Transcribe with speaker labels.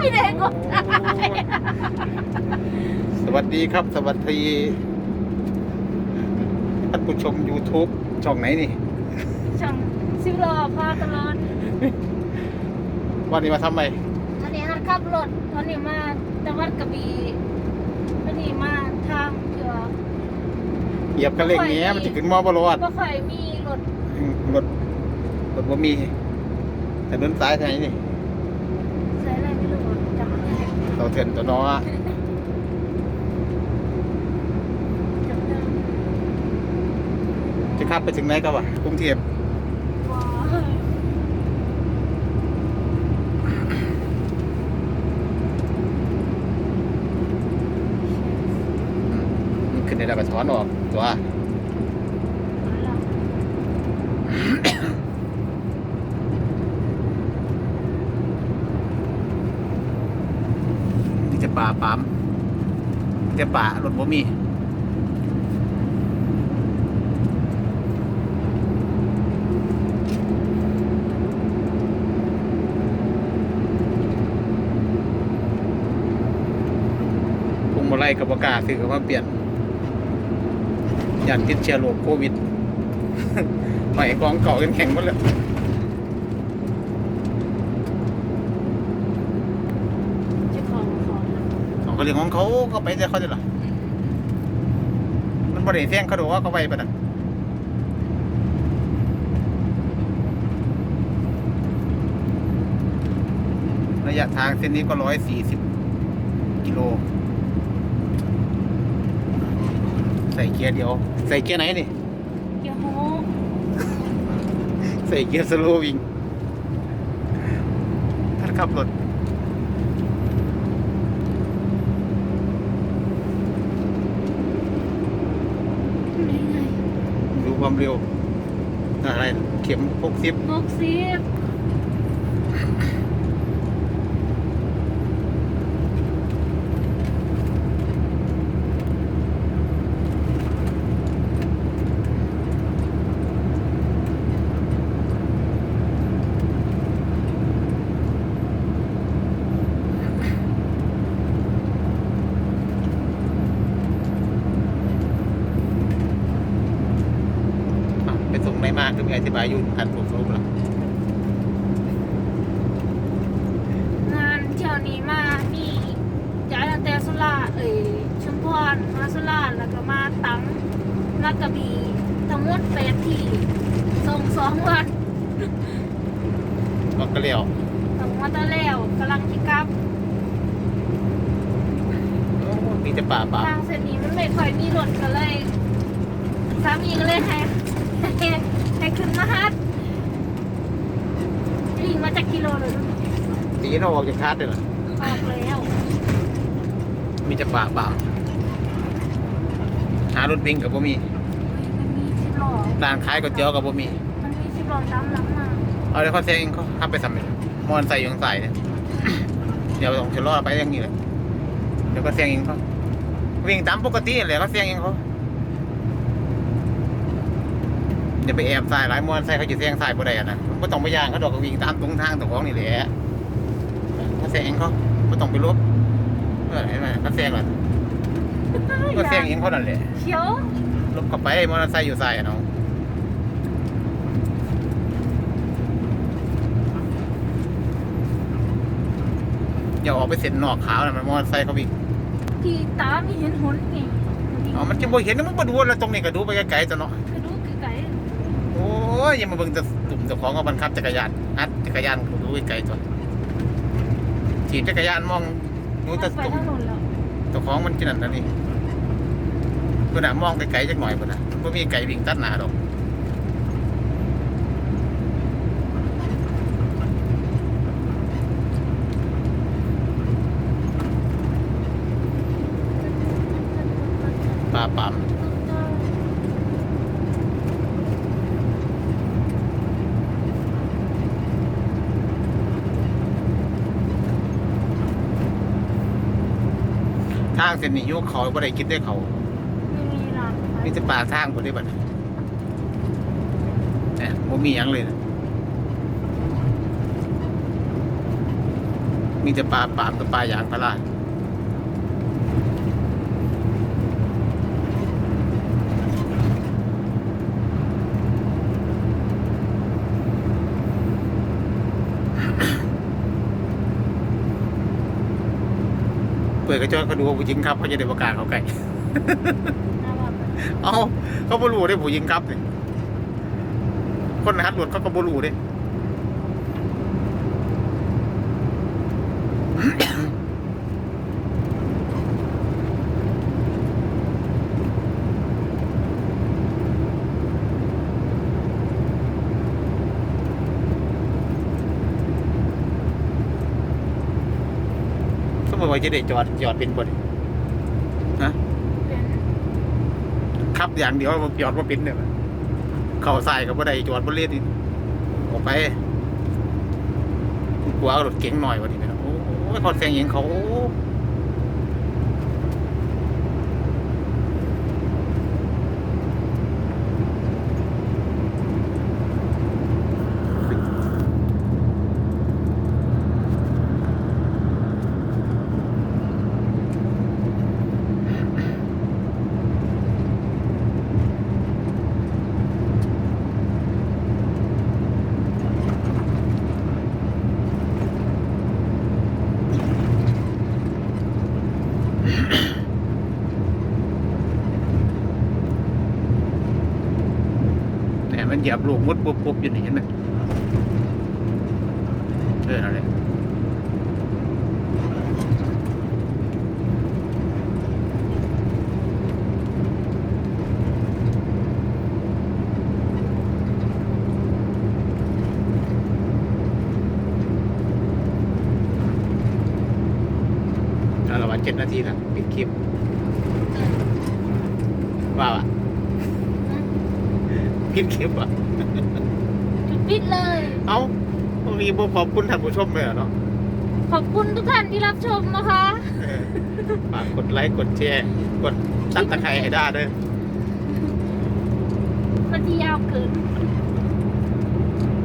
Speaker 1: ไม่ได้กดได้
Speaker 2: สวัสดีครับ สวัสดีท่านผู้ชม YouTube ช่องไหนนี่
Speaker 1: ช่างสิบล้อพาตลอด
Speaker 2: วันนี้มาทำไม
Speaker 1: วันนี้ฮันขับรถวันนี้มาจังหวัดกระบี่วันนี้มาทางเกือ
Speaker 2: เหยียบคันเร่งเนี้ยมันจะขึ้นมอบรอด
Speaker 1: ก็ค่อยมีรถ
Speaker 2: อืมรถรถบ่มีถนนสายไหนนี่
Speaker 1: ใช้อะไรไม่รู้จำไม่ ได้
Speaker 2: เราเถื่อนตัวน้อ
Speaker 1: จำไม่ได้
Speaker 2: จะขับไปถึงไหนก็วะกรุงเทพ
Speaker 1: ว้าว
Speaker 2: มันขึ้นในระดับถอนออกตัวนี่จะ ปั๊มจะป่ารถบ่มีพวงมาไลัยกับประกาศคือกับว่าเปลี่ยนยันติดเชื้อโรคโควิดใหม่กองเก่ากันแข็งหมดเลย
Speaker 1: เจะของของ
Speaker 2: ของเขาเรื่องของเขาก็ไปแต่เขาจะหรอมันบริเสียงเขาดูว่าเขาไปปะนะระยะทางเส้นนี้ก็ร้อยสี่สิบกิโล ใส่เกียร์เดียว ใส่เกียร์ไหนนี่
Speaker 1: เกียร์โฮ
Speaker 2: ใส่เกียร์สโลว์วิ่งท่านขับรถ
Speaker 1: นี่ไง
Speaker 2: ดูความเร็ว อะไร เข็มหกสิบ
Speaker 1: หกสิบ
Speaker 2: ไปส่งไหนมากคือมีอธิบายอยู่ทันผมสรุปแล้ว
Speaker 1: งานเที่ยวนี้มานี่ย้ายตั้งแต่สุราษฎร์เอ่ยชุมพรมาสุราษฎร์แล้วก็มาตังมากระบี่ทั้งหมดแปดที่ส่งสองวัน
Speaker 2: ก็ก็เลี้ยว
Speaker 1: ส่งมาตะแล้วกำลังที่กลับ
Speaker 2: โอ้มีแต่ป่าป่า
Speaker 1: ทางเส้นนี้มันไม่ค่อยมีรถก็เลยสามีก็เลยให้ ให้ให้ขึ้นมาฮัดวิ่งมาจากกิโลเลย
Speaker 2: ตีเราออกจากคาร์ดเลยเหรอ
Speaker 1: ออกแล้ว
Speaker 2: มีแต่ป่าป่าหารถบิงกับบ่มี
Speaker 1: มันมีสิบล้อ
Speaker 2: ร้านขายก๋วยเตี๋ยวกับบ่มี
Speaker 1: มันมีสิบล้อตามหลังมา
Speaker 2: เอาเลยเขาเซงเขาขับไปสำเร็จมอนใส่อยู่ข้างใส่เนี่ย เดี๋ยวต้องชะลอไปอย่างนี้เลยเดี๋ยวก็เสียงเองเขาวิ่งตามปกติเลยเขาเสียงเองเขา อย่าไปแอบใส่หลายมอนใส่เขาจะเสียงใส่บ่ได้อะนะไม่ต้องไปย่างเขาดอกก็วิ่งตามตรงทางตรงของนี่แหละเขาเสียงเองเขาไม่ต้องไปลบเออเห็นไหมเขาเสียงเหรอก็เสียงเองเขานั่นแหละ
Speaker 1: เขียว
Speaker 2: ลบเข้าไปมอเตอร์ไซค์อยู่ใส่อะเนาะอย่าออกไปเส้นนอกขาวนะมันมอเตอร์ไซค์เขาวิ่ง
Speaker 1: ที่ตามีเห็นหนไง
Speaker 2: อ๋อมันจะบ่เห็นนะมันบ่ดูแล้วตรงนี้ก็ดูไปไกลๆจ้ะเนาะ
Speaker 1: คือดูคือไก่
Speaker 2: โอ้ ยอยังมาเบิ่งแต่ตุ่มเจ้าของเอาบังคับจักรยานอัดจักรยานก็ดูไกลๆจ้ะขี่จักรยานมองดูแต่
Speaker 1: ไป
Speaker 2: ตุ่ม
Speaker 1: ทางโน้นแล้ว
Speaker 2: เจ้าของมันกินนั่นนะนี่ตัวน่ะมองไกลๆจักหน่อยพุ่นน่ะมันบ่มีไก่วิ่งตัดหน้าดอกป่าปั๊ม ทางเส้นนี้อยกเขาบ่ได้คิดได้เขา
Speaker 1: ไม่มีร้าน
Speaker 2: มีแต่ป่าทางบ่ได้บัดนี้เนี่ยบ่มีหยังเลยนะมีแต่ปลาปามกับปลายางพารา เปิดกระจกเขาดูว่าผู้หญิงครับเขาจะได้ประกาศเขาไก่
Speaker 1: น่ารัก
Speaker 2: เอาเขาบ่รู้ได้ผู้หญิงครับนี่คนหัดรถเขาก็บ่รู้เด้ อยจะได้จอดจอดเป็นบ่นี่ฮะขับอย่างเดียวจอดว่าเป็นเนี่ยเข้าใส่กับบ่ได้จอดบ่เลียดอีกออกไปกลัวรถเก๋งหน่อยวันนี้นะโอ้ยเขาแซงเองเขา เนี่ยมันเหยียบลูกมุดปุ๊บปุ๊บอยู่นี่เห็นไหมเอออะไรเอาละวันเจ็ดนาทีแล้วปิดคลิปว่าอะ ปิดคลิปอะ
Speaker 1: ปิดเลย
Speaker 2: เอ้าตรงนี้บ่ขอบคุณท่านผู้ชมเลยเหรอเนาะ
Speaker 1: ขอบคุณทุกท่านที่รับชมนะคะ
Speaker 2: เออฝากกดไลค์กดแชร์กดตั้งตะไคร้ให้ได้เด้อ
Speaker 1: มันที่ยาวเกิน